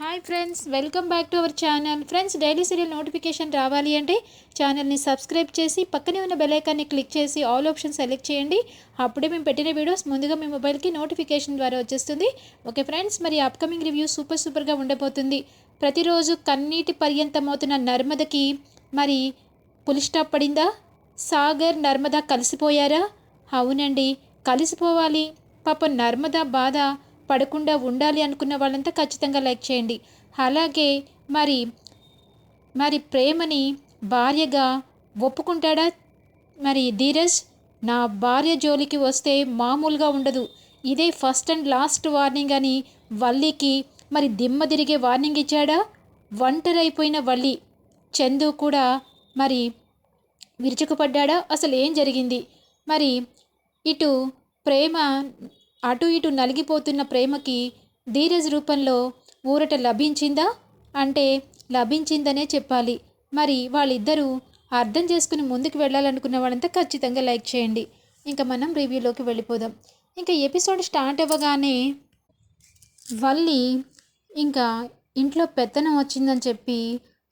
Hi friends welcome back to our channel friends daily serial notification రావాలి అంటే ఛానల్ని subscribe చేసి పక్కనే ఉన్న బెలైకాన్ని క్లిక్ చేసి ఆల్ ఆప్షన్ సెలెక్ట్ చేయండి. అప్పుడే మేము పెట్టిన వీడియోస్ ముందుగా మీ మొబైల్కి నోటిఫికేషన్ ద్వారా వచ్చేస్తుంది. ఓకే ఫ్రెండ్స్ మరి అప్కమింగ్ రివ్యూ సూపర్ సూపర్గా ఉండబోతుంది. ప్రతిరోజు కన్నీటి పర్యంతమవుతున్న నర్మదకి మరి పులిస్టాప్ పడిందా? సాగర్ నర్మద కలిసిపోయారా? అవునండి కలిసిపోవాలి. పాప నర్మద బాధ పడకుండా ఉండాలి అనుకున్న వాళ్ళంతా ఖచ్చితంగా లైక్ చేయండి. అలాగే మరి మరి ప్రేమని భార్యగా ఒప్పుకుంటాడా? మరి ధీరజ్ నా భార్య జోలికి వస్తే మామూలుగా ఉండదు. ఇదే ఫస్ట్ అండ్ లాస్ట్ వార్నింగ్ అని వల్లికి మరి దిమ్మ తిరిగే వార్నింగ్ ఇచ్చాడా? ఒంటరైపోయిన వల్లి చందు కూడా మరి విరుచుకుపడ్డాడా? అసలు ఏం జరిగింది? మరి ఇటు ప్రేమ అటు ఇటు నలిగిపోతున్న ప్రేమకి ధీరజ్ రూపంలో ఊరట లభించిందా? అంటే లభించిందనే చెప్పాలి. మరి వాళ్ళిద్దరూ అర్థం చేసుకుని ముందుకు వెళ్ళాలనుకున్న వాళ్ళంతా ఖచ్చితంగా లైక్ చేయండి. ఇంకా మనం రివ్యూలోకి వెళ్ళిపోదాం. ఇంకా ఎపిసోడ్ స్టార్ట్ అవ్వగానే వల్లి ఇంకా ఇంట్లో పెత్తనం వచ్చిందని చెప్పి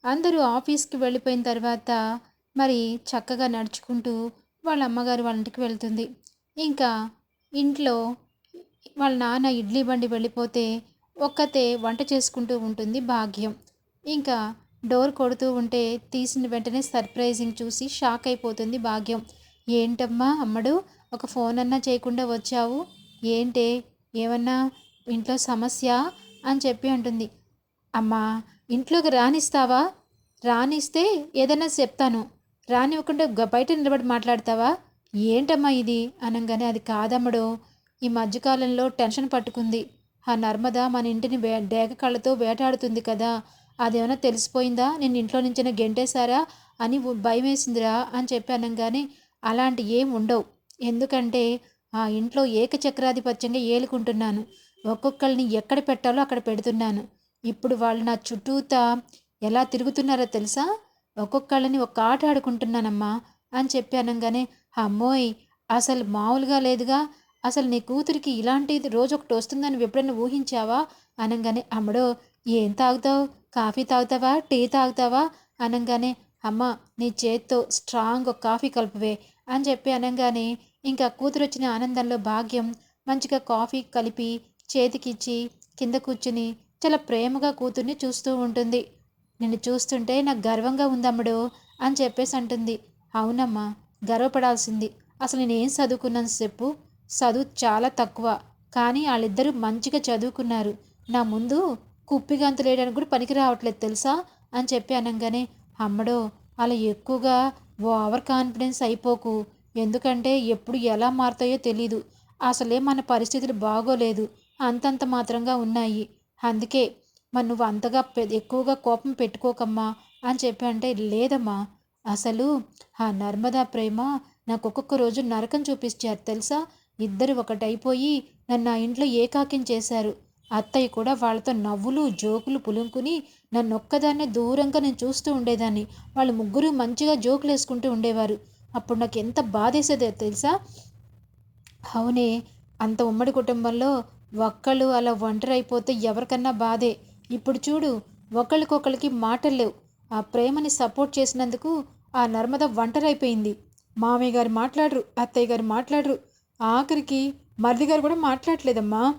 అందరూ ఆఫీస్కి వెళ్ళిపోయిన తర్వాత మరి చక్కగా నడుచుకుంటూ వాళ్ళ అమ్మగారు వాళ్ళ ఇంటికి వెళ్తుంది. ఇంకా ఇంట్లో వాళ్ళ నాన్న ఇడ్లీ బండి వెళ్ళిపోతే ఒక్కతే వంట చేసుకుంటూ ఉంటుంది భాగ్యం. ఇంకా డోర్ కొడుతూ ఉంటే తీసిన వెంటనే సర్ప్రైజింగ్ చూసి షాక్ అయిపోతుంది భాగ్యం. ఏంటమ్మా అమ్మడు ఒక ఫోన్ అన్నా చేయకుండా వచ్చావు? ఏంటే? ఏమన్నా ఇంట్లో సమస్య? అని చెప్పి అంటుంది. అమ్మా ఇంట్లోకి రానిస్తావా? రానిస్తే ఏదైనా చెప్తాను. రానివ్వకుండా బయట నిలబడి మాట్లాడతావా? ఏంటమ్మా ఇది? అనగానే అది కాదమ్మడు ఈ మధ్యకాలంలో టెన్షన్ పట్టుకుంది. ఆ నర్మద మన ఇంటిని వే డేగ కళ్ళతో వేటాడుతుంది కదా అదేమైనా తెలిసిపోయిందా? నేను ఇంట్లో నుంచిన గెంటేశారా? అని భయం వేసిందిరా అని చెప్పి అనగానే అలాంటి ఏం ఉండవు. ఎందుకంటే ఆ ఇంట్లో ఏకచక్రాధిపత్యంగా ఏలుకుంటున్నాను. ఒక్కొక్కరిని ఎక్కడ పెట్టాలో అక్కడ పెడుతున్నాను. ఇప్పుడు వాళ్ళు నా చుట్టూతా ఎలా తిరుగుతున్నారో తెలుసా? ఒక్కొక్కళ్ళని ఒక ఆట ఆడుకుంటున్నానమ్మా అని చెప్పి అనగానే అమ్మోయ్ అసలు మామూలుగా లేదుగా. అసలు నీ కూతురికి ఇలాంటిది రోజు ఒకటి వస్తుందని ఎప్పుడైనా ఊహించావా? అనగానే అమ్మడో ఏం తాగుతావు? కాఫీ తాగుతావా? టీ తాగుతావా? అనగానే అమ్మ నీ చేత్తో స్ట్రాంగ్ ఒక కాఫీ కలుపువే అని చెప్పి అనగానే ఇంకా కూతురు వచ్చిన ఆనందంలో భాగ్యం మంచిగా కాఫీ కలిపి చేతికిచ్చి కింద కూర్చుని చాలా ప్రేమగా కూతుర్ని చూస్తూ ఉంటుంది. నిన్ను చూస్తుంటే నాకు గర్వంగా ఉందమ్ముడు అని చెప్పేసి అంటుంది. అవునమ్మా గర్వపడాల్సింది. అసలు నేను ఏం చదువుకున్నాను చెప్పు. చదువు చాలా తక్కువ. కానీ వాళ్ళిద్దరూ మంచిగా చదువుకున్నారు. నా ముందు కుప్పిగంతు లేయడానికి కూడా పనికి రావట్లేదు తెలుసా? అని చెప్పి అనగానే అమ్మడో అలా ఎక్కువగా ఓవర్ కాన్ఫిడెన్స్ అయిపోకు. ఎందుకంటే ఎప్పుడు ఎలా మారుతాయో తెలీదు. అసలే మన పరిస్థితులు బాగోలేదు. అంతంత మాత్రంగా ఉన్నాయి. అందుకే మరి నువ్వు అంతగా పె- ఎక్కువగా కోపం పెట్టుకోకమ్మా అని చెప్పి అంటే లేదమ్మా. అసలు ఆ నర్మదా ప్రేమ నాకు ఒక్కొక్క రోజు నరకం చూపించారు తెలుసా? ఇద్దరు ఒకటైపోయి నన్ను ఆ ఇంట్లో ఏకాకిం చేశారు. అత్తయ్య కూడా వాళ్ళతో నవ్వులు జోకులు పులుంకుని నన్ను ఒక్కదాన్నే దూరంగా నేను చూస్తూ ఉండేదాన్ని. వాళ్ళు ముగ్గురు మంచిగా జోకులు వేసుకుంటూ ఉండేవారు. అప్పుడు నాకు ఎంత బాధేసేదో తెలుసా? అవునే అంత ఉమ్మడి కుటుంబంలో ఒక్కళ్ళు అలా ఒంటరి అయిపోతే ఎవరికన్నా బాధే. ఇప్పుడు చూడు ఒకళ్ళకొకళ్ళకి మాటలు లేవు. ఆ ప్రేమని సపోర్ట్ చేసినందుకు ఆ నర్మద ఒంటరైపోయింది. మామయ్య గారు మాట్లాడరు అత్తయ్య గారు మాట్లాడరు. ఆఖరికి మరిది గారు కూడా మాట్లాడలేదమ్మా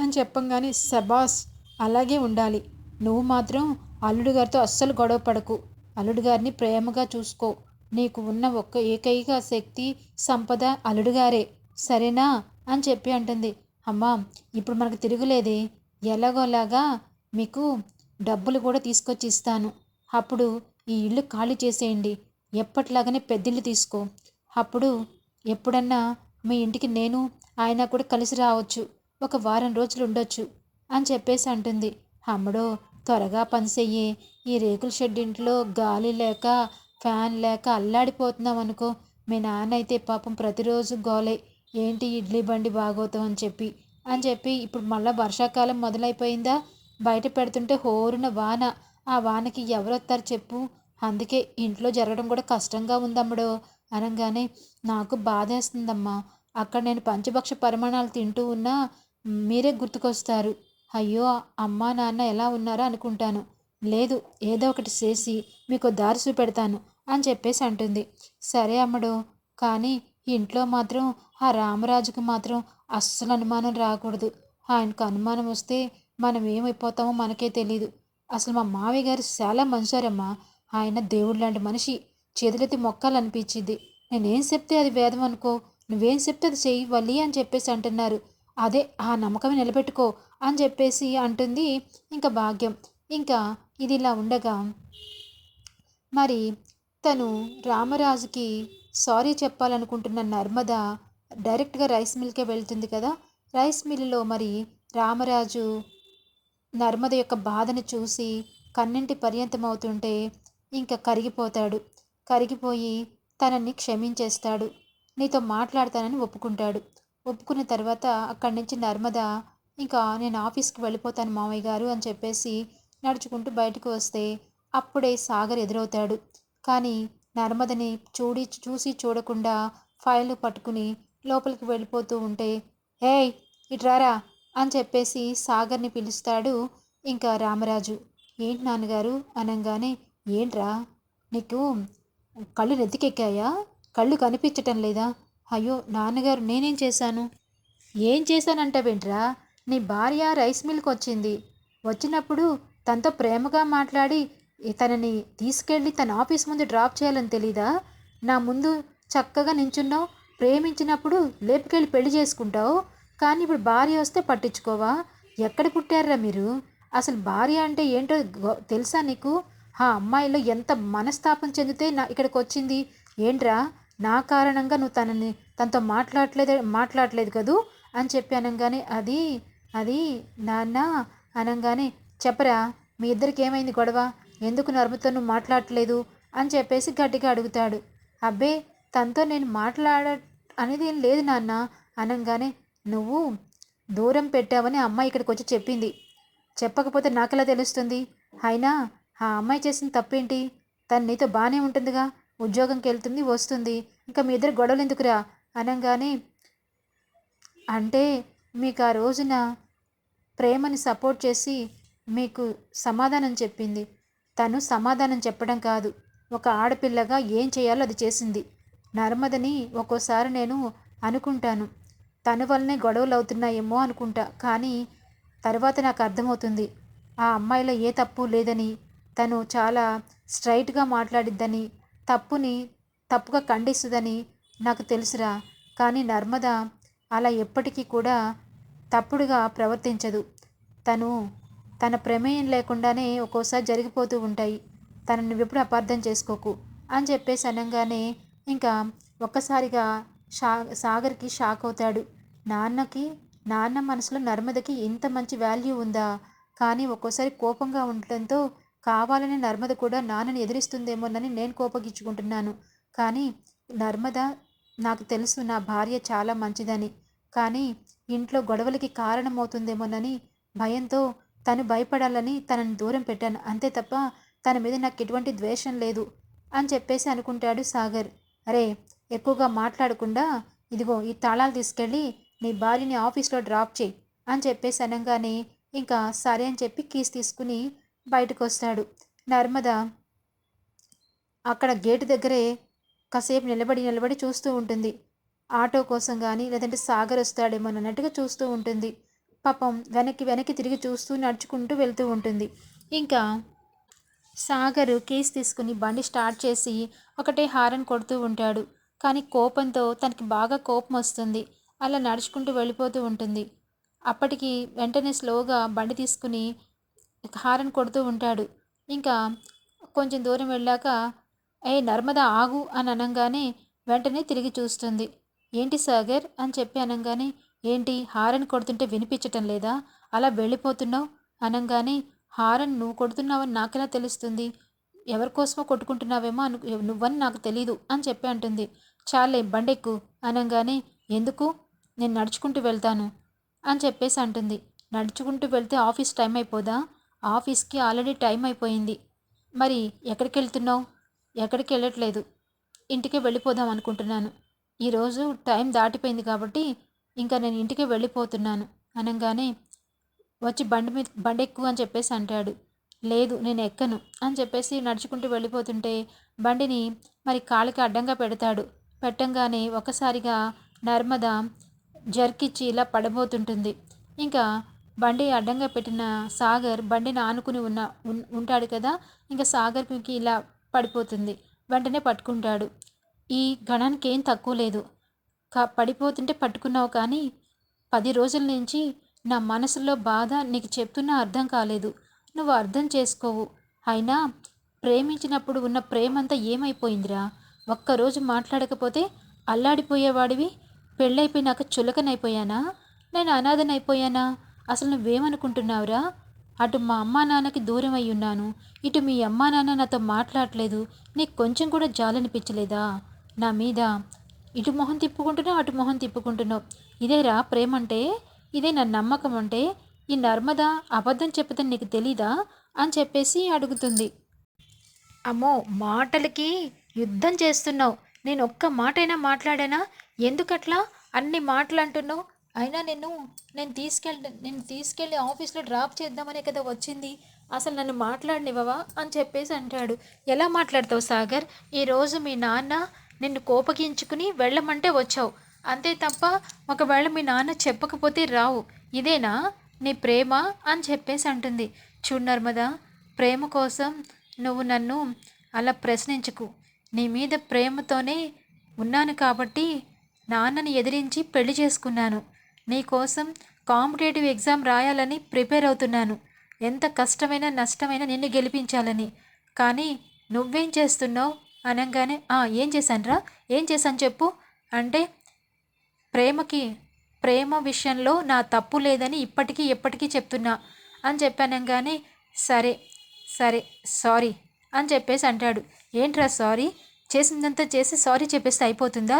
అని చెప్పంగానే సబాస్ అలాగే ఉండాలి. నువ్వు మాత్రం అల్లుడు గారితో అస్సలు గొడవ పడకు. అల్లుడు గారిని ప్రేమగా చూసుకో. నీకు ఉన్న ఒక్క ఏకైక శక్తి సంపద అల్లుడు గారే. సరేనా? అని చెప్పి అంటుంది. అమ్మా ఇప్పుడు మనకు తిరుగులేదే. ఎలాగోలాగా మీకు డబ్బులు కూడా తీసుకొచ్చి ఇస్తాను అప్పుడు ఈ ఇల్లు ఖాళీ చేసేయండి. ఎప్పటిలాగానే పెద్దిల్లు తీసుకో. అప్పుడు ఎప్పుడన్నా మీ ఇంటికి నేను ఆయన కూడా కలిసి రావచ్చు. ఒక వారం రోజులు ఉండొచ్చు అని చెప్పేసి అంటుంది. అమ్మడో త్వరగా పనిచెయ్యి ఈ రేకుల షెడ్ ఇంట్లో గాలి లేక ఫ్యాన్ లేక అల్లాడిపోతున్నాం అనుకో మీ నాన్న అయితే పాపం ప్రతిరోజు గోలే. ఏంటి ఇడ్లీ బండి బాగోతాం అని చెప్పి. అని చెప్పి ఇప్పుడు మళ్ళీ వర్షాకాలం మొదలైపోయిందా? బయట పెడుతుంటే హోరున వాన. ఆ వానకి ఎవరు వస్తారు చెప్పు. అందుకే ఇంట్లో జరగడం కూడా కష్టంగా ఉందమ్మడో. అనగానే నాకు బాధేస్తుందమ్మా. అక్కడ నేను పంచభక్ష పరిమాణాలు తింటూ ఉన్నా మీరే గుర్తుకొస్తారు. అయ్యో అమ్మా నాన్న ఎలా ఉన్నారో అనుకుంటాను. లేదు ఏదో ఒకటి చేసి మీకు దారి చూపెడతాను అని చెప్పేసి అంటుంది. సరే అమ్మడు కానీ ఇంట్లో మాత్రం ఆ రామరాజుకు మాత్రం అస్సలు అనుమానం రాకూడదు. ఆయనకు అనుమానం వస్తే మనం ఏమైపోతామో మనకే తెలియదు అసలు మా మావయ్య గారు చాలా మంచారమ్మా. ఆయన దేవుడు లాంటి మనిషి. చేతులెత్తి మొక్కాలనిపించింది. నేనేం చెప్తే అది వేదం అనుకో నువ్వేం చెప్తే అది చెయ్యి వల్లి అని చెప్పేసి అంటున్నారు. అదే ఆ నమ్మకమే నిలబెట్టుకో అని చెప్పేసి అంటుంది ఇంకా భాగ్యం. ఇంకా ఇది ఇలా ఉండగా మరి తను రామరాజుకి సారీ చెప్పాలనుకుంటున్న నర్మద డైరెక్ట్గా రైస్ మిల్కే వెళ్తుంది కదా. రైస్ మిల్లులో మరి రామరాజు నర్మద యొక్క బాధను చూసి కన్నింటి పర్యంతం అవుతుంటే ఇంకా కరిగిపోతాడు. కరిగిపోయి తనని క్షమించేస్తాడు. నీతో మాట్లాడతానని ఒప్పుకుంటాడు. ఒప్పుకున్న తర్వాత అక్కడి నుంచి నర్మద ఇంకా నేను ఆఫీస్కి వెళ్ళిపోతాను మామయ్య గారు అని చెప్పేసి నడుచుకుంటూ బయటకు వస్తే అప్పుడే సాగర్ ఎదురవుతాడు. కానీ నర్మదని చూడి చూసి చూడకుండా ఫైల్ పట్టుకుని లోపలికి వెళ్ళిపోతూ ఉంటే హేయ్ ఇట్రారా అని చెప్పేసి సాగర్ని పిలుస్తాడు ఇంకా రామరాజు. ఏంటి నాన్నగారు? అనగానే ఏంట్రా? నీకు కళ్ళు నెత్తికెక్కాయా? కళ్ళు కనిపించటం లేదా? అయ్యో నాన్నగారు నేనేం చేశాను? ఏం చేశానంటవేంట్రా? నీ భార్య రైస్ మిల్కి వచ్చింది వచ్చినప్పుడు తనతో ప్రేమగా మాట్లాడి తనని తీసుకెళ్ళి తన ఆఫీస్ ముందు డ్రాప్ చేయాలని తెలీదా? నా ముందు చక్కగా నించున్నావు ప్రేమించినప్పుడు లేపుకెళ్ళి పెళ్ళి చేసుకుంటావు. కానీ ఇప్పుడు భార్య వస్తే పట్టించుకోవా? ఎక్కడ పుట్టారా మీరు? అసలు భార్య అంటే ఏంటో తెలుసా నీకు? ఆ అమ్మాయిలో ఎంత మనస్తాపం చెందితే నా ఇక్కడికి వచ్చింది ఏంట్రా? నా కారణంగా నువ్వు తనని తనతో మాట్లాడలేదు మాట్లాడలేదు కదూ? అని చెప్పి అనగానే అది అది నాన్న అనగానే చెప్పరా? మీ ఇద్దరికి ఏమైంది గొడవ? ఎందుకు నర్మతో నువ్వు మాట్లాడలేదు? అని చెప్పేసి గట్టిగా అడుగుతాడు. అబ్బే తనతో నేను మాట్లాడ అనేది ఏం లేదు నాన్న అనగానే నువ్వు దూరం పెట్టావని అమ్మాయి ఇక్కడికి వచ్చి చెప్పింది. చెప్పకపోతే నాకెలా తెలుస్తుంది? అయినా ఆ అమ్మాయి చేసిన తప్పేంటి? తను నీతో బాగానే ఉంటుందిగా. ఉద్యోగంకి వెళ్తుంది వస్తుంది. ఇంకా మీ ఇద్దరు గొడవలు ఎందుకురా? అనగానే అంటే మీకు ఆ రోజున ప్రేమని సపోర్ట్ చేసి మీకు సమాధానం చెప్పింది. తను సమాధానం చెప్పడం కాదు. ఒక ఆడపిల్లగా ఏం చేయాలో అది చేసింది. నర్మదని ఒక్కోసారి నేను అనుకుంటాను. తన వల్లనే గొడవలు అవుతున్నాయేమో అనుకుంటా. కానీ తర్వాత నాకు అర్థమవుతుంది. ఆ అమ్మాయిలో ఏ తప్పు లేదని తను చాలా స్ట్రైట్గా మాట్లాడిద్దని తప్పుని తప్పుగా ఖండిస్తుందని నాకు తెలుసురా. కానీ నర్మద అలా ఎప్పటికీ కూడా తప్పుడుగా ప్రవర్తించదు. తను తన ప్రమేయం లేకుండానే ఒక్కోసారి జరిగిపోతూ ఉంటాయి. తనని నువ్వెప్పుడు అపార్థం చేసుకోకు అని చెప్పేసి అనగానే ఇంకా ఒక్కసారిగా షా సాగర్కి షాక్ అవుతాడు. నాన్నకి నాన్న మనసులో నర్మదకి ఇంత మంచి వాల్యూ ఉందా? కానీ ఒక్కోసారి కోపంగా ఉండటంతో కావాలని నర్మద కూడా నాన్నని ఎదిరిస్తుందేమోనని నేను కోపగించుకుంటున్నాను. కానీ నర్మద నాకు తెలుసు నా భార్య చాలా మంచిదని. కానీ ఇంట్లో గొడవలకి కారణమవుతుందేమోనని భయంతో తను భయపడాలని తనని దూరం పెట్టాను. అంతే తప్ప తన మీద నాకు ఎటువంటి ద్వేషం లేదు అని చెప్పేసి అనుకుంటాడు సాగర్. అరే ఎక్కువగా మాట్లాడకుండా ఇదిగో ఈ తాళాలు తీసుకెళ్ళి నీ భార్యని ఆఫీస్లో డ్రాప్ చేయి అని చెప్పేసి అనగానే ఇంకా సరే అని చెప్పి కీస్ తీసుకుని బయటకు వస్తాడు నర్మద అక్కడ గేటు దగ్గరే కాసేపు నిలబడి నిలబడి చూస్తూ ఉంటుంది. ఆటో కోసం కానీ లేదంటే సాగర్ వస్తాడేమో అన్నట్టుగా చూస్తూ ఉంటుంది. పాపం వెనక్కి వెనక్కి తిరిగి చూస్తూ నడుచుకుంటూ వెళ్తూ ఉంటుంది. ఇంకా సాగర్ కేస్ తీసుకుని బండి స్టార్ట్ చేసి ఒకటే హారన్ కొడుతూ ఉంటాడు. కానీ కోపంతో తనకి బాగా కోపం వస్తుంది. అలా నడుచుకుంటూ వెళ్ళిపోతూ ఉంటుంది. అప్పటికి వెంటనే స్లోగా బండి తీసుకుని హారన్ కొడుతూ ఉంటాడు. ఇంకా కొంచెం దూరం వెళ్ళాక ఏ నర్మద ఆగు అని అనగానే వెంటనే తిరిగి చూస్తుంది. ఏంటి సాగర్? అని చెప్పి అనగానే ఏంటి హారన్ కొడుతుంటే వినిపించటం లేదా? అలా వెళ్ళిపోతున్నావు? అనగానే హారన్ నువ్వు కొడుతున్నావని నాకెలా తెలుస్తుంది? ఎవరికోసమో కొట్టుకుంటున్నావేమో అను నువ్వని నాకు తెలీదు అని చెప్పి అంటుంది. చాలే బండెక్కు అనగానే ఎందుకు? నేను నడుచుకుంటూ వెళ్తాను అని చెప్పేసి అంటుంది. నడుచుకుంటూ వెళ్తే ఆఫీస్ టైం అయిపోదా? ఆఫీస్కి ఆల్రెడీ టైం అయిపోయింది. మరి ఎక్కడికి వెళ్తున్నావు ఎక్కడికి వెళ్ళట్లేదు ఇంటికి వెళ్ళిపోదాం అనుకుంటున్నాను. ఈరోజు టైం దాటిపోయింది కాబట్టి ఇంకా నేను ఇంటికి వెళ్ళిపోతున్నాను అనగానే వచ్చి బండి మీద బండి ఎక్కువ అని చెప్పేసి అంటాడు. లేదు నేను ఎక్కను అని చెప్పేసి నడుచుకుంటూ వెళ్ళిపోతుంటే బండిని మరి కాళ్ళకి అడ్డంగా పెడతాడు. పెట్టంగానే ఒకసారిగా నర్మద జర్కిచ్చి ఇలా పడబోతుంటుంది. ఇంకా బండి అడ్డంగా పెట్టిన సాగర్ బండిని ఆనుకుని ఉన్న ఉంటాడు కదా? ఇంకా సాగర్కి ఇలా పడిపోతుంది. వెంటనే పట్టుకుంటాడు. ఈ గణానికి ఏం తక్కువ లేదు. కా పడిపోతుంటే పట్టుకున్నావు కానీ పది రోజుల నుంచి నా మనసులో బాధ నీకు చెప్తున్నా అర్థం కాలేదు. నువ్వు అర్థం చేసుకోవు. అయినా ప్రేమించినప్పుడు ఉన్న ప్రేమంతా ఏమైపోయిందిరా? ఒక్కరోజు మాట్లాడకపోతే అల్లాడిపోయేవాడివి? పెళ్ళైపోయినాక చులకనైపోయానా? నేను అనాథనైపోయానా? అసలు నువ్వేమనుకుంటున్నావురా? అటు మా అమ్మా నాన్నకి దూరం అయి ఉన్నాను. ఇటు మీ అమ్మా నాన్న నాతో మాట్లాడలేదు. నీకు కొంచెం కూడా జాలనిపించలేదా? నా మీద. ఇటు మొహం తిప్పుకుంటున్నావు అటు మొహం తిప్పుకుంటున్నావు. ఇదేరా ప్రేమ అంటే ఇదే నా నమ్మకం అంటే? ఈ నర్మద అబద్ధం చెప్తే నీకు తెలీదా? అని చెప్పేసి అడుగుతుంది. అమ్మో మాటలకి యుద్ధం చేస్తున్నావు. నేను ఒక్క మాటైనా మాట్లాడానా? ఎందుకట్లా? అన్ని మాటలు అంటున్నావు అయినా నేను నేను తీసుకెళ్ళి నేను తీసుకెళ్ళి ఆఫీస్లో డ్రాప్ చేద్దామనే కదా వచ్చింది. అసలు నన్ను మాట్లాడనివ్వవా అని చెప్పేసి అంటాడు. ఎలా మాట్లాడతావు సాగర్? ఈరోజు మీ నాన్న నిన్ను కోపగించుకుని వెళ్ళమంటే వచ్చావు. అంతే తప్ప ఒకవేళ మీ నాన్న చెప్పకపోతే రావు. ఇదేనా? నీ ప్రేమ అని చెప్పేసి అంటుంది. చూడు నర్మదా ప్రేమ కోసం నువ్వు నన్ను అలా ప్రశ్నించకు. నీ మీద ప్రేమతోనే ఉన్నాను కాబట్టి నాన్నని ఎదిరించి పెళ్ళి చేసుకున్నాను. నీకోసం కాంపిటేటివ్ ఎగ్జామ్ రాయాలని ప్రిపేర్ అవుతున్నాను. ఎంత కష్టమైనా నష్టమైనా నిన్ను గెలిపించాలని. కానీ నువ్వేం చేస్తున్నావు? అనగానే ఏం చేశానురా ఏం చేశాను చెప్పు అంటే ప్రేమకి ప్రేమ విషయంలో నా తప్పు లేదని ఇప్పటికీ ఎప్పటికీ చెప్తున్నా అని చెప్పానంగానే సరే సరే సారీ అని చెప్పేసి అంటాడు. ఏంట్రా సారీ? చేసిందంతా చేసి సారీ చెప్పేస్తే అయిపోతుందా?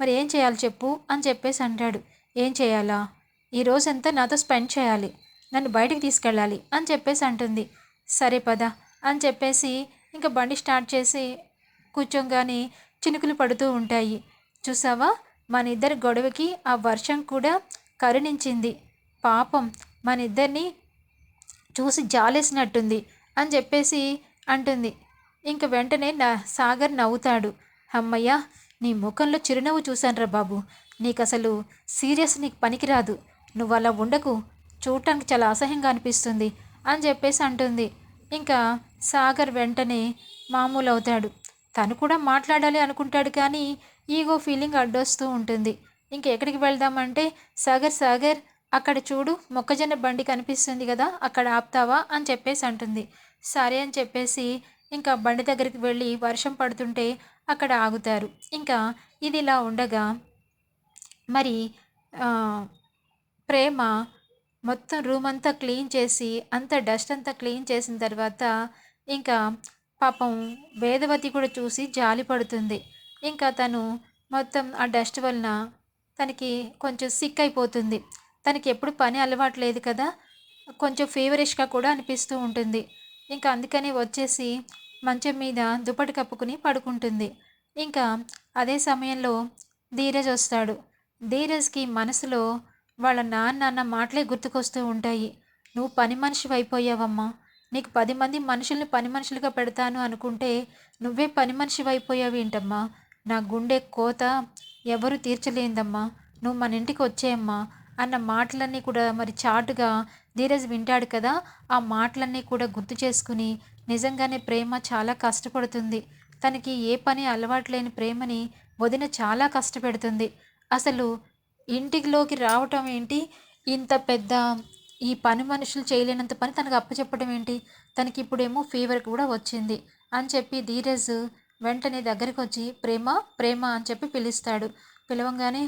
మరి ఏం చేయాలి చెప్పు అని చెప్పేసి అంటాడు. ఏం చేయాలా? ఈ రోజంతా నాతో స్పెండ్ చేయాలి. నన్ను బయటికి తీసుకెళ్ళాలి అని చెప్పేసి అంటుంది. సరే పద అని చెప్పేసి ఇంకా బండి స్టార్ట్ చేసి కూర్చోగానే చినుకులు పడుతూ ఉంటాయి. చూసావా? మన ఇద్దరి గొడవకి ఆ వర్షం కూడా కరుణించింది. పాపం మన ఇద్దరిని చూసి జాలేసినట్టుంది అని చెప్పేసి అంటుంది. ఇంక వెంటనే నా సాగర్ నవ్వుతాడు. అమ్మయ్య నీ ముఖంలో చిరునవ్వు చూశానురా బాబు. నీకు అసలు సీరియస్ నీకు పనికిరాదు. నువ్వు అలా ఉండకు. చూడటానికి చాలా అసహ్యంగా అనిపిస్తుంది అని చెప్పేసి అంటుంది. ఇంకా సాగర్ వెంటనే మామూలు అవుతాడు తను కూడా మాట్లాడాలి అనుకుంటాడు కానీ ఈగో ఫీలింగ్ అడ్డొస్తూ ఉంటుంది. ఇంకెక్కడికి వెళ్దామంటే సాగర్ సాగర్ అక్కడ చూడు మొక్కజొన్న బండి కనిపిస్తుంది కదా అక్కడ ఆపుతావా అని చెప్పేసి అంటుంది. సరే అని చెప్పేసి ఇంకా బండి దగ్గరికి వెళ్ళి వర్షం పడుతుంటే అక్కడ ఆగుతారు. ఇంకా ఇది ఇలా ఉండగా మరి ప్రేమ మొత్తం రూమ్ అంతా క్లీన్ చేసి అంత డస్ట్ అంతా క్లీన్ చేసిన తర్వాత ఇంకా పాపం వేదవతి కూడా చూసి జాలి పడుతుంది. ఇంకా తను మొత్తం ఆ డస్ట్ వలన తనకి కొంచెం సిక్ అయిపోతుంది. తనకి ఎప్పుడు పని అలవాటు లేదు కదా కొంచెం ఫీవరిష్గా కూడా అనిపిస్తూ ఉంటుంది. ఇంకా అందుకని వచ్చేసి మంచం మీద దుప్పటి కప్పుకుని పడుకుంటుంది. ఇంకా అదే సమయంలో ధీరజ్ వస్తాడు. ధీరజ్కి మనసులో వాళ్ళ నాన్న అన్న మాటలే గుర్తుకొస్తూ ఉంటాయి. నువ్వు పని మనిషి అయిపోయావమ్మా నీకు పది మంది మనుషుల్ని పని మనుషులుగా పెడతాను అనుకుంటే నువ్వే పని మనిషి అయిపోయావు ఏంటమ్మా నా గుండె కోత ఎవరు తీర్చలేందమ్మా. నువ్వు మన ఇంటికి వచ్చేయమ్మా అన్న మాటలన్నీ కూడా మరి చాటుగా ధీరజ్ వింటాడు కదా. ఆ మాటలన్నీ కూడా గుర్తు చేసుకుని నిజంగానే ప్రేమ చాలా కష్టపడుతుంది. తనకి ఏ పని అలవాటు లేని ప్రేమని వదిన చాలా కష్టపెడుతుంది. అసలు ఇంటిలోకి రావటం ఏంటి? ఇంత పెద్ద ఈ పని మనుషులు చేయలేనంత పని తనకు అప్పచెప్పడం ఏంటి? తనకి ఇప్పుడేమో ఫీవర్ కూడా వచ్చింది అని చెప్పి ధీరజ్ వెంటనే దగ్గరికి వచ్చి ప్రేమ ప్రేమ అని చెప్పి పిలుస్తాడు. పిలవంగానే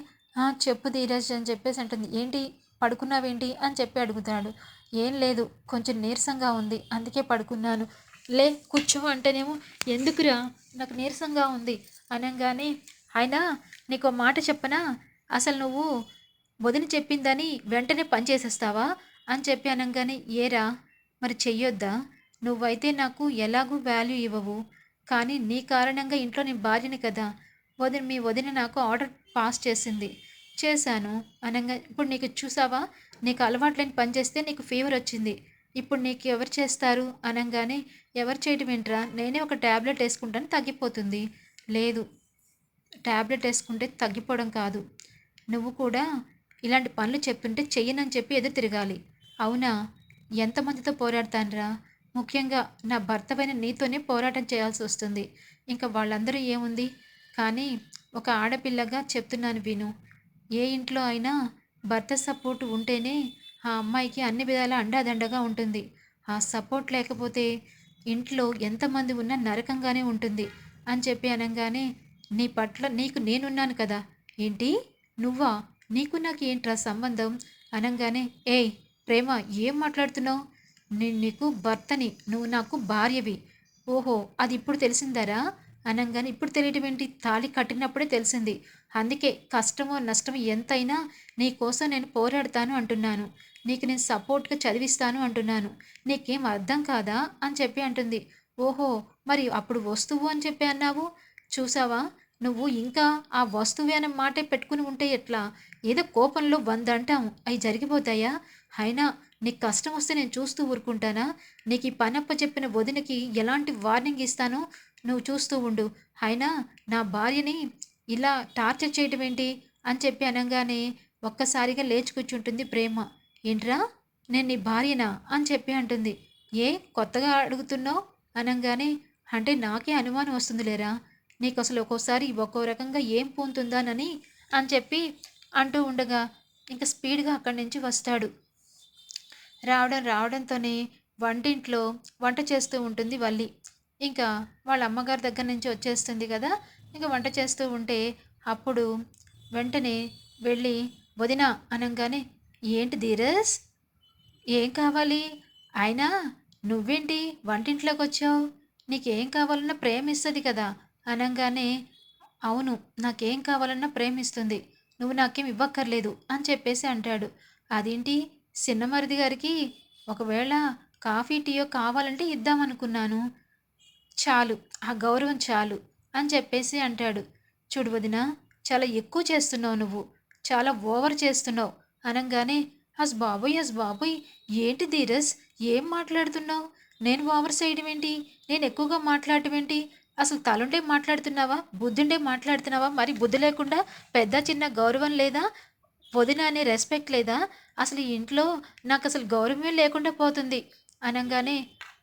చెప్పు ధీరజ్ అని చెప్పేసి అంటుంది. ఏంటి? పడుకున్నావేంటి? అని చెప్పి అడుగుతాడు. ఏం లేదు కొంచెం నీరసంగా ఉంది అందుకే పడుకున్నాను. లే కూర్చో అంటేనేమో ఎందుకురా? నాకు నీరసంగా ఉంది. అనగానే అయినా నీకు మాట చెప్పనా? అసలు నువ్వు వదిన చెప్పిందని వెంటనే పనిచేసేస్తావా అని చెప్పి అనగానే ఏరా మరి చెయ్యొద్దా? నువ్వైతే నాకు ఎలాగూ వాల్యూ ఇవ్వవు. కానీ నీ కారణంగా ఇంట్లో నీ భార్యని కదా. వదిన మీ వదిన నాకు ఆర్డర్ పాస్ చేసింది. చేశాను. అనగా ఇప్పుడు నీకు చూసావా? నీకు అలవాట్లేని పని చేస్తే నీకు ఫీవర్ వచ్చింది. ఇప్పుడు నీకు ఎవరు చేస్తారు? అనగానే ఎవరు చేయటం ఏంట్రా? నేనే ఒక ట్యాబ్లెట్ వేసుకుంటాను తగ్గిపోతుంది. లేదు. ట్యాబ్లెట్ వేసుకుంటే తగ్గిపోవడం కాదు. నువ్వు కూడా ఇలాంటి పనులు చెప్తుంటే చెయ్యనని చెప్పి ఎదురు తిరగాలి. అవునా? ఎంతమందితో పోరాడతానురా? ముఖ్యంగా నా భర్త పైన నీతోనే పోరాటం చేయాల్సి వస్తుంది. ఇంకా వాళ్ళందరూ ఏముంది? కానీ ఒక ఆడపిల్లగా చెప్తున్నాను విను. ఏ ఇంట్లో అయినా భర్త సపోర్ట్ ఉంటేనే ఆ అమ్మాయికి అన్ని విధాల అండాదండగా ఉంటుంది. ఆ సపోర్ట్ లేకపోతే ఇంట్లో ఎంతమంది ఉన్నా నరకంగానే ఉంటుంది అని చెప్పి అనగానే నీ పట్ల నీకు నేనున్నాను కదా. ఏంటి? నువ్వా? నీకు నాకు ఏంట్రా సంబంధం? అనగానే ఏయ్ ప్రేమ ఏం మాట్లాడుతున్నావు? నేను నీకు భర్తని నువ్వు నాకు భార్యవి. ఓహో అది ఇప్పుడు తెలిసిందరా? అనగానే ఇప్పుడు తెలియటం ఏంటి? తాళి కట్టినప్పుడే తెలిసింది. అందుకే కష్టమో నష్టమో ఎంతైనా నీ కోసం నేను పోరాడతాను అంటున్నాను. నీకు నేను సపోర్ట్గా చదివిస్తాను అంటున్నాను. నీకేం అర్థం కాదా? అని చెప్పి అంటుంది. ఓహో మరి అప్పుడు వస్తువు అని చెప్పి అన్నావు? చూసావా? నువ్వు ఇంకా ఆ వస్తువు అనే మాటే పెట్టుకుని ఉంటే ఎట్లా? ఏదో కోపంలో వంద అంటాము అవి జరిగిపోతాయా? అయినా నీకు కష్టం వస్తే నేను చూస్తూ ఊరుకుంటానా? నీకు ఈ పనప్ప చెప్పిన వదినకి ఎలాంటి వార్నింగ్ ఇస్తానో నువ్వు చూస్తూ ఉండు. అయినా నా భార్యని ఇలా టార్చర్ చేయటం ఏంటి? అని చెప్పి అనగానే ఒక్కసారిగా లేచి కూర్చుంటుంది ప్రేమ. ఏంట్రా? నేను నీ భార్యనా? అని చెప్పి అంటుంది. ఏ కొత్తగా అడుగుతున్నావు? అనగానే అంటే నాకే అనుమానం వస్తుంది లేరా నీకు అసలు ఒక్కోసారి ఒక్కో రకంగా ఏం పూంతుందానని అని చెప్పి అంటూ ఉండగా ఇంకా స్పీడ్గా అక్కడి నుంచి వస్తాడు. రావడం రావడంతోనే వంటింట్లో వంట చేస్తూ ఉంటుంది వల్లి. ఇంకా వాళ్ళ అమ్మగారి దగ్గర నుంచి వచ్చేస్తుంది కదా ఇంకా వంట చేస్తూ ఉంటే అప్పుడు వెంటనే వెళ్ళి వదిన అనగానే ఏంటి ధీరస్ ఏం కావాలి? అయినా నువ్వేంటి వంటింట్లోకి వచ్చావు నీకేం కావాలన్నా ప్రేమిస్తుంది కదా అనగానే అవును నాకేం కావాలన్నా ప్రేమిస్తుంది. నువ్వు నాకేం ఇవ్వక్కర్లేదు అని చెప్పేసి అంటాడు. అదేంటి? చిన్నమరిది గారికి ఒకవేళ కాఫీ టీయో కావాలంటే ఇద్దామనుకున్నాను. చాలు ఆ గౌరవం చాలు అని చెప్పేసి అంటాడు. చూడు వదిన చాలా ఎక్కువ చేస్తున్నావు నువ్వు. చాలా ఓవర్ చేస్తున్నావు అనగానే అస్ బాబోయ్ అస్ బాబోయ్ ఏంటి ధీరస్ ఏం మాట్లాడుతున్నావు? నేను ఓవర్ చేయడం ఏంటి నేను ఎక్కువగా మాట్లాడటం ఏంటి అసలు తలుండే మాట్లాడుతున్నావా? బుద్ధుండే మాట్లాడుతున్నావా? మరి బుద్ధి లేకుండా పెద్ద చిన్న గౌరవం లేదా? వదిన అనే రెస్పెక్ట్ లేదా? అసలు ఈ ఇంట్లో నాకు అసలు గౌరవమే లేకుండా పోతుంది. అనగానే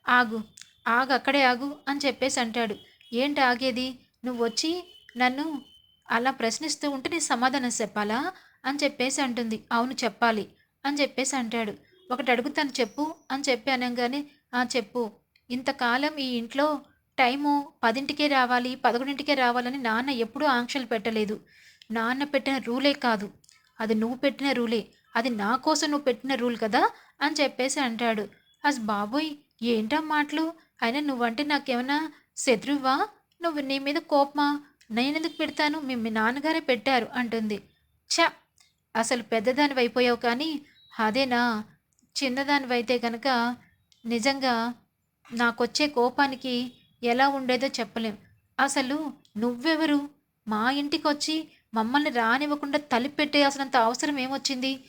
ఆగు ఆగు అక్కడే ఆగు అని చెప్పేసి అంటాడు. ఏంటి ఆగేది? నువ్వు వచ్చి నన్ను అలా ప్రశ్నిస్తూ ఉంటే నీ సమాధానం చెప్పాలా? అని చెప్పేసి అంటుంది. అవును చెప్పాలి అని చెప్పేసి అంటాడు. ఒకటి అడుగుతాను చెప్పు అని చెప్పి అనగానే ఆ చెప్పు. ఇంతకాలం ఈ ఇంట్లో టైము పదింటికే రావాలి పదకొండింటికే రావాలని నాన్న ఎప్పుడూ ఆంక్షలు పెట్టలేదు. నాన్న పెట్టిన రూలే కాదు. అది నువ్వు పెట్టిన రూలే. అది నా కోసం నువ్వు పెట్టిన రూల్ కదా అని చెప్పేసి అంటాడు. అస్ బాబోయ్ ఏంటా మాటలు? అయినా నువ్వంటే నాకేమైనా శత్రువా? నువ్వు నీ మీద కోపమా? నేను ఎందుకు పెడతాను? మీ మీ నాన్నగారే పెట్టారు అంటుంది. ఛ! అసలు పెద్దదానివి అయిపోయావు కానీ అదేనా? చిన్నదానివైతే కనుక నిజంగా నాకొచ్చే కోపానికి ఎలా ఉండేదో చెప్పలేం. అసలు నువ్వెవరు? మా ఇంటికి వచ్చి మమ్మల్ని రానివ్వకుండా తలుపు పెట్టేయాల్సినంత అవసరం ఏమొచ్చింది?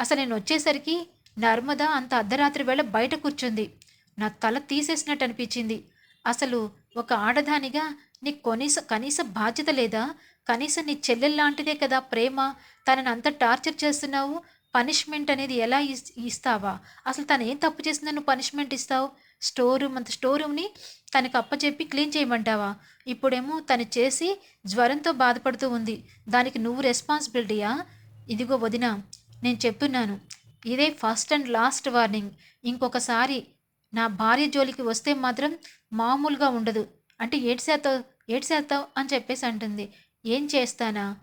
అసలు నేను వచ్చేసరికి నర్మద అంత అర్ధరాత్రి వేళ బయట కూర్చుంది. నా తల తీసేసినట్టు అనిపించింది. అసలు ఒక ఆడదానిగా నీకు కనీస కనీస బాధ్యత లేదా? కనీసం నీ చెల్లెల్లాంటిదే కదా ప్రేమ? తనని అంత టార్చర్ చేస్తున్నావు? పనిష్మెంట్ అనేది ఎలా ఇస్తావా? అసలు తను ఏం తప్పు చేసిందని నువ్వు పనిష్మెంట్ ఇస్తావు? స్టోర్ రూమ్ అంత స్టోర్ రూమ్ని తనకు అప్పచెప్పి క్లీన్ చేయమంటావా? ఇప్పుడేమో తను చేసి జ్వరంతో బాధపడుతూ ఉంది. దానికి నువ్వు రెస్పాన్సిబిలిటీయా? ఇదిగో వదిన నేను చెప్తున్నాను. ఇదే ఫస్ట్ అండ్ లాస్ట్ వార్నింగ్. ఇంకొకసారి నా భార్య జోలికి వస్తే మాత్రం మామూలుగా ఉండదు. అంటే ఏడు శాతం ఏడు శాతం అని చెప్పేసి అంటుంది. ఏం చేస్తానా?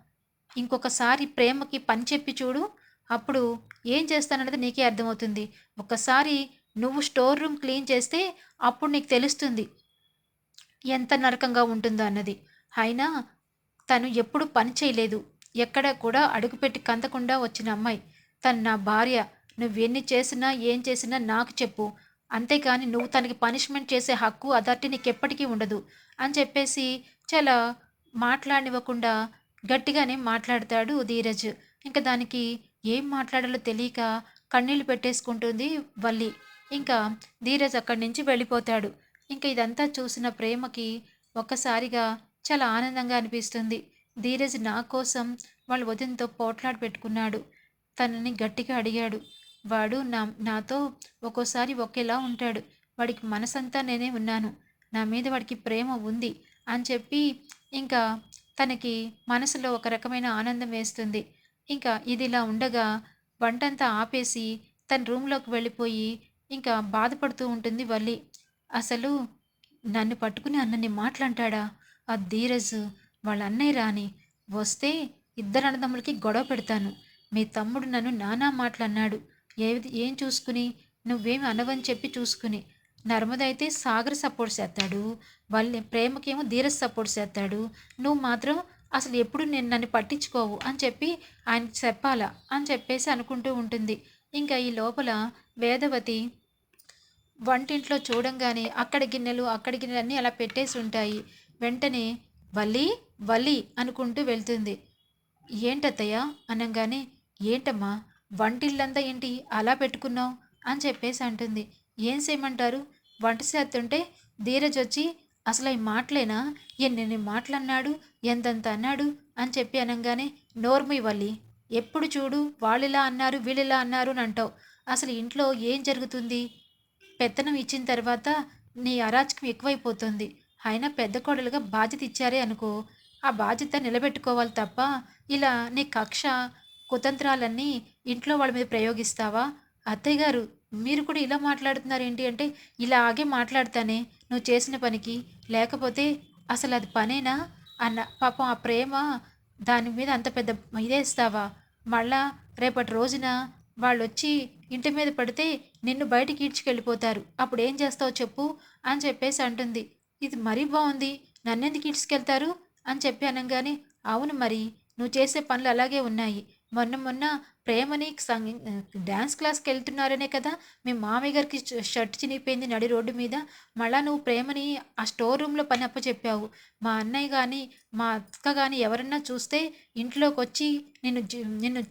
ఇంకొకసారి ప్రేమకి పని చెప్పి చూడు. అప్పుడు ఏం చేస్తానన్నది నీకే అర్థమవుతుంది. ఒకసారి నువ్వు స్టోర్ రూమ్ క్లీన్ చేస్తే అప్పుడు నీకు తెలుస్తుంది. ఎంత నరకంగా ఉంటుందో అన్నది. అయినా తను ఎప్పుడు పని చేయలేదు. ఎక్కడ కూడా అడుగుపెట్టి కందకుండా వచ్చిన అమ్మాయి తను నా భార్య నువ్వెన్ని చేసినా ఏం చేసినా నాకు చెప్పు. అంతేకాని నువ్వు తనకి పనిష్మెంట్ చేసే హక్కు అథారిటీ నీకు ఎప్పటికీ ఉండదు అని చెప్పేసి చాలా మాట్లాడివ్వకుండా గట్టిగానే మాట్లాడతాడు ధీరజ్. ఇంకా దానికి ఏం మాట్లాడాలో తెలియక కన్నీళ్ళు పెట్టేసుకుంటుంది వల్లి. ఇంకా ధీరజ్ అక్కడి నుంచి వెళ్ళిపోతాడు. ఇంకా ఇదంతా చూసిన ప్రేమకి ఒక్కసారిగా చాలా ఆనందంగా అనిపిస్తుంది. ధీరజ్ నా కోసం వాళ్ళ వదినతో పోట్లాడి పెట్టుకున్నాడు. తనని గట్టిగా అడిగాడు. వాడు నా నాతో ఒక్కోసారి ఒకేలా ఉంటాడు. వాడికి మనసంతా నేనే ఉన్నాను. నా మీద వాడికి ప్రేమ ఉంది అని చెప్పి ఇంకా తనకి మనసులో ఒక రకమైన ఆనందం వేస్తుంది. ఇంకా ఇది ఇలా ఉండగా వంటంతా ఆపేసి తన రూమ్లోకి వెళ్ళిపోయి ఇంకా బాధపడుతూ ఉంటుంది వల్లి. అసలు నన్ను పట్టుకుని అన్నని మాట్లాంటాడా ఆ ధీరజ్ వాళ్ళ అన్నయ్య రాని వస్తే ఇద్దరు అన్నదమ్ములకి గొడవ పెడతాను. మీ తమ్ముడు నన్ను నానా మాటలన్నాడు ఏది ఏం చూసుకుని? నువ్వేమి అనవని చెప్పి చూసుకుని. నర్మద అయితే సాగర్ సపోర్ట్ చేస్తాడు. వాళ్ళ ప్రేమకేమో ధీరజ్ సపోర్ట్ చేస్తాడు. నువ్వు మాత్రం అసలు ఎప్పుడు నేను నన్ను పట్టించుకోవు అని చెప్పి ఆయన చెప్పాలా అని చెప్పేసి అనుకుంటూ ఉంటుంది. ఇంకా ఈ లోపల వేదవతి వంటింట్లో చూడంగానే అక్కడ గిన్నెలు అక్కడ గిన్నెలన్నీ అలా పెట్టేసి ఉంటాయి. వెంటనే వల్లి వల్లి అనుకుంటూ వెళ్తుంది. ఏంటత్తయ్య? అనగానే ఏంటమ్మా? వంటిల్లంతా ఏంటి? అలా పెట్టుకున్నావు? అని చెప్పేసి అంటుంది. ఏం చేయమంటారు? వంట చేస్తుంటే ధీరజ్ వచ్చి అసలు ఈ మాటలేనా? ఎన్నెన్ని మాటలు అన్నాడు ఎంతంత అన్నాడు? అని చెప్పి అనగానే నోర్మి వల్లి. ఎప్పుడు చూడు వాళ్ళిలా అన్నారు వీళ్ళిలా అన్నారు అని అంటావు. అసలు ఇంట్లో ఏం జరుగుతుంది? పెత్తనం ఇచ్చిన తర్వాత నీ అరాచకం ఎక్కువైపోతుంది. అయినా పెద్ద కోడలుగా బాధ్యత ఇచ్చారే అనుకో. ఆ బాధ్యత నిలబెట్టుకోవాలి తప్ప ఇలా నీ కక్ష కుతంత్రాలన్నీ ఇంట్లో వాళ్ళ మీద ప్రయోగిస్తావా? అత్తయ్య గారు మీరు కూడా ఇలా మాట్లాడుతున్నారు ఏంటి అంటే ఇలాగే మాట్లాడతానే. నువ్వు చేసిన పనికి. లేకపోతే అసలు అది పనేనా? అన్న పాపం ఆ ప్రేమ దాని మీద అంత పెద్ద ఇదేస్తావా? మళ్ళా రేపటి రోజున వాళ్ళు వచ్చి ఇంటి మీద పడితే నిన్ను బయటికి ఈడ్చుకెళ్ళిపోతారు. అప్పుడు ఏం చేస్తావు చెప్పు అని చెప్పేసి అంటుంది. ఇది మరీ బాగుంది. నన్నెందుకు ఈడ్చుకెళ్తారు? అని చెప్పి అనగానే అవును మరి నువ్వు చేసే పనులు అలాగే ఉన్నాయి. మొన్న మొన్న ప్రేమని సంగీ డ్యాన్స్ క్లాస్కి వెళ్తున్నారనే కదా మీ మామయ్య గారికి షర్ట్ చినిగిపోయింది నడి రోడ్డు మీద. మళ్ళా నువ్వు ప్రేమని ఆ స్టోర్ రూమ్లో పని అప్పచెప్పావు. మా అన్నయ్య కానీ మా అక్క కానీ ఎవరన్నా చూస్తే ఇంట్లోకి వచ్చి నిన్ను నిన్ను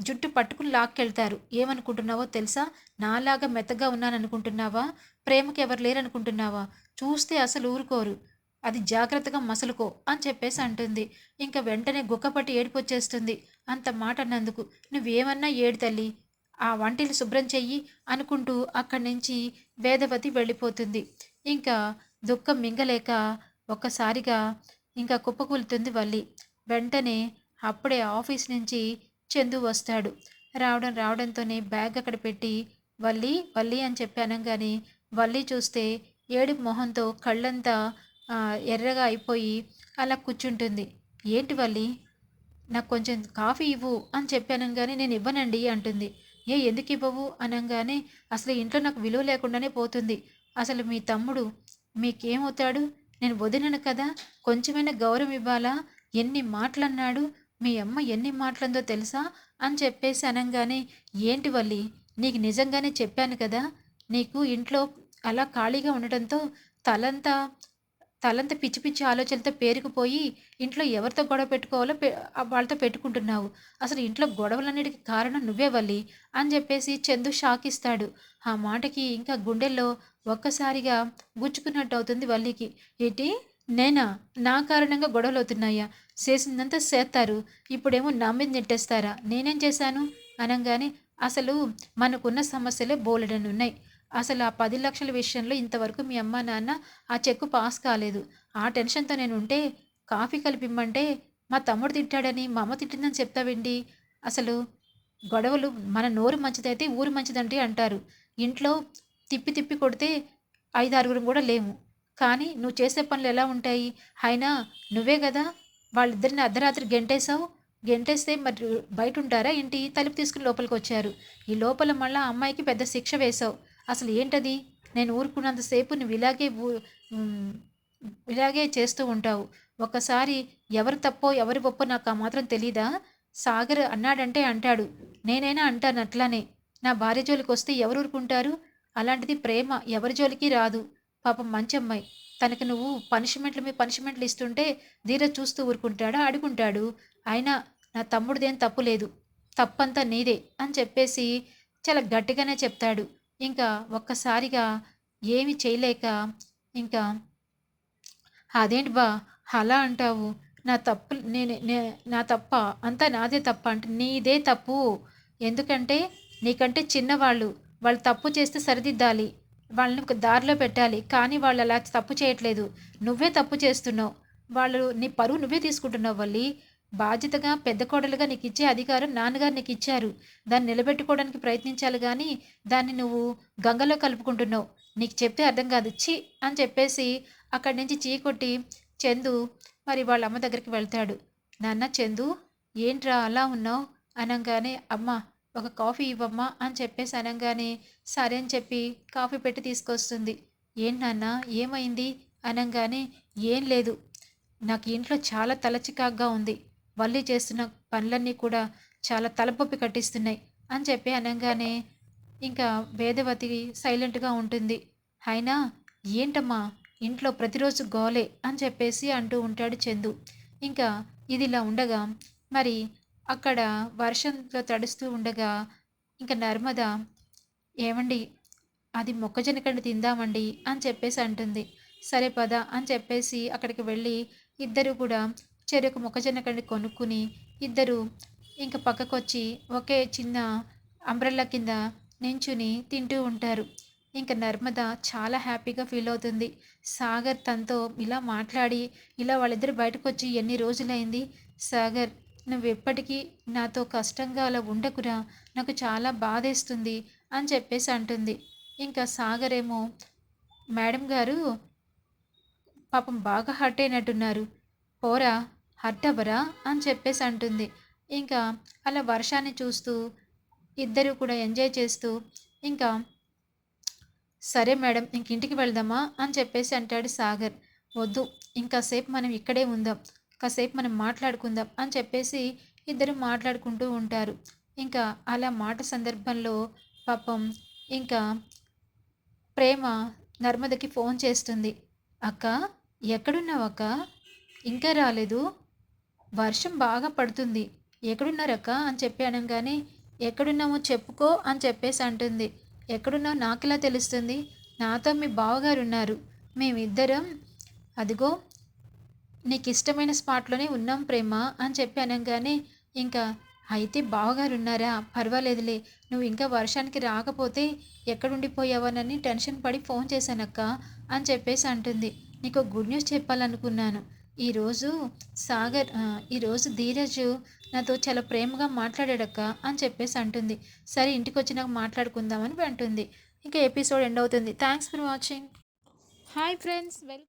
జుట్టు పట్టుకుని లాక్కెళ్తారు. ఏమనుకుంటున్నావో తెలుసా? నాలాగా మెత్తగా ఉన్నాను అనుకుంటున్నావా ప్రేమకి ఎవరు లేరనుకుంటున్నావా? చూస్తే అసలు ఊరుకోరు. అది జాగ్రత్తగా మసలుకో అని చెప్పేసి అంటుంది. ఇంకా వెంటనే గుక్కపట్టి ఏడిపొచ్చేస్తుంది. అంత మాట అన్నందుకు. నువ్వేమన్నా ఏడు తల్లి. ఆ వంటిని శుభ్రం చెయ్యి అనుకుంటూ అక్కడి నుంచి వేదవతి వెళ్ళిపోతుంది. ఇంకా దుఃఖం మింగలేక ఒక్కసారిగా ఇంకా కుప్పకూలుతుంది వల్లి. వెంటనే అప్పుడే ఆఫీస్ నుంచి చందు వస్తాడు. రావడం రావడంతోనే బ్యాగ్ అక్కడ పెట్టి వల్లి వల్లి అని చెప్పాను కానీ వల్లి చూస్తే ఏడు మొహంతో కళ్ళంతా ఎర్రగా అయిపోయి అలా కూర్చుంటుంది. ఏంటి వల్లి? నాకు కొంచెం కాఫీ ఇవ్వు అని చెప్పానంగానే నేను ఇవ్వనండి అంటుంది. ఏ ఎందుకు ఇవ్వవు? అనగానే అసలు ఇంట్లో నాకు విలువ లేకుండానే పోతుంది. అసలు మీ తమ్ముడు మీకేమవుతాడు? నేను వదినను కదా? కొంచెమైనా గౌరవం ఇవ్వాలా? ఎన్ని మాటలన్నాడు? మీ అమ్మ ఎన్ని మాటలందో తెలుసా? అని చెప్పేసి అనగానే ఏంటి వల్లి? నీకు నిజంగానే చెప్పాను కదా? నీకు ఇంట్లో అలా ఖాళీగా ఉండటంతో తలంతా తలంత పిచ్చి పిచ్చి ఆలోచనలతో పేరుకుపోయి ఇంట్లో ఎవరితో గొడవ పెట్టుకోవాలో వాళ్ళతో పెట్టుకుంటున్నావు. అసలు ఇంట్లో గొడవలన్నిటికీ కారణం నువ్వే వల్లి అని చెప్పేసి చందు షాక్ ఇస్తాడు. ఆ మాటకి ఇంకా గుండెల్లో ఒక్కసారిగా గుచ్చుకున్నట్టు అవుతుంది వల్లికి. ఏంటి? నేనా? నా కారణంగా గొడవలు అవుతున్నాయా చేసిందంతా చేస్తారు. ఇప్పుడేమో నా మీద నెట్టేస్తారా? నేనేం చేశాను? అనగానే అసలు మనకున్న సమస్యలే బోలెడని ఉన్నాయి అసలు ఆ పది లక్షల విషయంలో ఇంతవరకు మీ అమ్మ నాన్న ఆ చెక్కు పాస్ కాలేదు. ఆ టెన్షన్తో నేను ఉంటే కాఫీ కలిపిమ్మంటే మా తమ్ముడు తింటాడని మా అమ్మ తిట్టిందని చెప్తావండి అసలు గొడవలు మన నోరు మంచిదైతే ఊరు మంచిదంటే అంటారు. ఇంట్లో తిప్పి తిప్పి కొడితే ఐదు ఆరుగురు కూడా లేము. కానీ నువ్వు చేసే పనులు ఎలా ఉంటాయి? అయినా నువ్వే కదా వాళ్ళిద్దరిని అర్ధరాత్రి గెంటేశావు? గెంటేస్తే మరి బయట ఉంటారా ఏంటి? తలుపు తీసుకుని లోపలికి వచ్చారు. ఈ లోపల మళ్ళీ అమ్మాయికి పెద్ద శిక్ష వేసావు అసలు ఏంటది? నేను ఊరుకున్నంతసేపు నువ్వు ఇలాగే ఇలాగే చేస్తూ ఉంటావు. ఒకసారి ఎవరు తప్పో ఎవరి గొప్ప నాకు ఆ మాత్రం తెలీదా? సాగర్ అన్నాడంటే అంటాడు. నేనైనా అంటాను అట్లానే. నా భార్య జోలికి వస్తే ఎవరు ఊరుకుంటారు? అలాంటిది ప్రేమ ఎవరి జోలికి రాదు. పాపం మంచి అమ్మాయి తనకి నువ్వు పనిష్మెంట్లు మీ పనిష్మెంట్లు ఇస్తుంటే ధీర చూస్తూ ఊరుకుంటాడా? అడుగుంటాడు. అయినా నా తమ్ముడిదేం తప్పు లేదు. తప్పంతా నీదే అని చెప్పేసి చాలా గట్టిగానే చెప్తాడు. ఇంకా ఒక్కసారిగా ఏమి చేయలేక ఇంకా అదేంటి బా అలా అంటావు? నా తప్పు నేను నా తప్ప అంతా నాదే తప్ప అంటే నీదే తప్పు. ఎందుకంటే నీకంటే చిన్నవాళ్ళు. వాళ్ళు తప్పు చేస్తే సరిదిద్దాలి. వాళ్ళని ఒక దారిలో పెట్టాలి కానీ వాళ్ళు అలా తప్పు చేయట్లేదు. నువ్వే తప్పు చేస్తున్నావు. వాళ్ళు నీ పరువు నువ్వే తీసుకుంటున్నావు వల్లి. బాధ్యతగా పెద్ద కోడలుగా నీకు ఇచ్చే అధికారం నాన్నగారు నీకు ఇచ్చారు. దాన్ని నిలబెట్టుకోవడానికి ప్రయత్నించాలి కానీ దాన్ని నువ్వు గంగలో కలుపుకుంటున్నావు. నీకు చెప్తే అర్థం కాదు. చి అని చెప్పేసి అక్కడి నుంచి చీ కొట్టి చందు మరి వాళ్ళ అమ్మ దగ్గరికి వెళ్తాడు. నాన్న చందు ఏంట్రా అలా ఉన్నావు? అనగానే అమ్మ ఒక కాఫీ ఇవ్వమ్మా అని చెప్పేసి అనగానే సరే అని చెప్పి కాఫీ పెట్టి తీసుకొస్తుంది. ఏంటి నాన్న ఏమైంది? అనగానే ఏం లేదు. నాకు ఇంట్లో చాలా తలచికాగ్గా ఉంది. వల్లి చేస్తున్న పనులన్నీ కూడా చాలా తలపొప్పి కట్టిస్తున్నాయి అని చెప్పి అనగానే ఇంకా వేదవతి సైలెంట్గా ఉంటుంది. అయినా ఏంటమ్మా? ఇంట్లో ప్రతిరోజు గోలే అని చెప్పేసి అంటూ ఉంటాడు చందు. ఇంకా ఇది ఇలా ఉండగా మరి అక్కడ వర్షంతో తడుస్తూ ఉండగా ఇంకా నర్మద ఏమండి? అది మొక్కజొన్న కండి తిందామండి అని చెప్పేసి అంటుంది. సరే పద అని చెప్పేసి అక్కడికి వెళ్ళి ఇద్దరు కూడా చెరుకు మొక్కజొన్న కండి కొనుక్కుని ఇద్దరు ఇంకా పక్కకొచ్చి ఒకే చిన్న అంబ్రెల్లా కింద నించుని తింటూ ఉంటారు. ఇంకా నర్మద చాలా హ్యాపీగా ఫీల్ అవుతుంది. సాగర్ తనతో ఇలా మాట్లాడి ఇలా వాళ్ళిద్దరు బయటకు వచ్చి ఎన్ని రోజులైంది? సాగర్ నువ్వు ఎప్పటికీ నాతో కష్టంగా అలా ఉండకురా నాకు చాలా బాధేస్తుంది అని చెప్పేసి అంటుంది. ఇంకా సాగర్ ఏమో మేడం గారు పాపం బాగా హర్ట్ అయినట్టున్నారు. పోరా హర్ట్ అవ్వరా అని చెప్పేసి అంటుంది. ఇంకా అలా వర్షాన్ని చూస్తూ ఇద్దరు కూడా ఎంజాయ్ చేస్తూ ఇంకా సరే మేడం ఇంక ఇంటికి వెళ్దామా? అని చెప్పేసి అంటాడు సాగర్. వద్దు ఇంకాసేపు మనం ఇక్కడే ఉందాం. కాసేపు మనం మాట్లాడుకుందాం అని చెప్పేసి ఇద్దరు మాట్లాడుకుంటూ ఉంటారు. ఇంకా అలా మాట సందర్భంలో పాపం ఇంకా ప్రేమ నర్మదకి ఫోన్ చేస్తుంది. అక్క ఎక్కడున్నావు అక్క? ఇంకా రాలేదు. వర్షం బాగా పడుతుంది. ఎక్కడున్నారక్క అని చెప్పి అనగానే ఎక్కడున్నామో చెప్పుకో అని చెప్పేసి అంటుంది. ఎక్కడున్నావు నాకెలా తెలుస్తుంది? నాతో మీ బావగారు ఉన్నారు మేమిద్దరం అదిగో నీకు ఇష్టమైన స్పాట్లోనే ఉన్నాం ప్రేమ అని చెప్పి అనగానే ఇంకా అయితే బావగారు ఉన్నారా పర్వాలేదులే. నువ్వు ఇంకా వర్షానికి రాకపోతే ఎక్కడుండిపోయావనని టెన్షన్ పడి ఫోన్ చేశానక్క అని చెప్పేసి అంటుంది. నీకు గుడ్ న్యూస్ చెప్పాలనుకున్నాను. ఈరోజు సాగర్ ఈరోజు ధీరజ్ నాతో చాలా ప్రేమగా మాట్లాడాడక్క అని చెప్పేసి అంటుంది. సరే ఇంటికి వచ్చినాక మాట్లాడుకుందామని అంటుంది. ఇంకా ఎపిసోడ్ ఎండ్ అవుతుంది. Thanks for watching. Hi friends well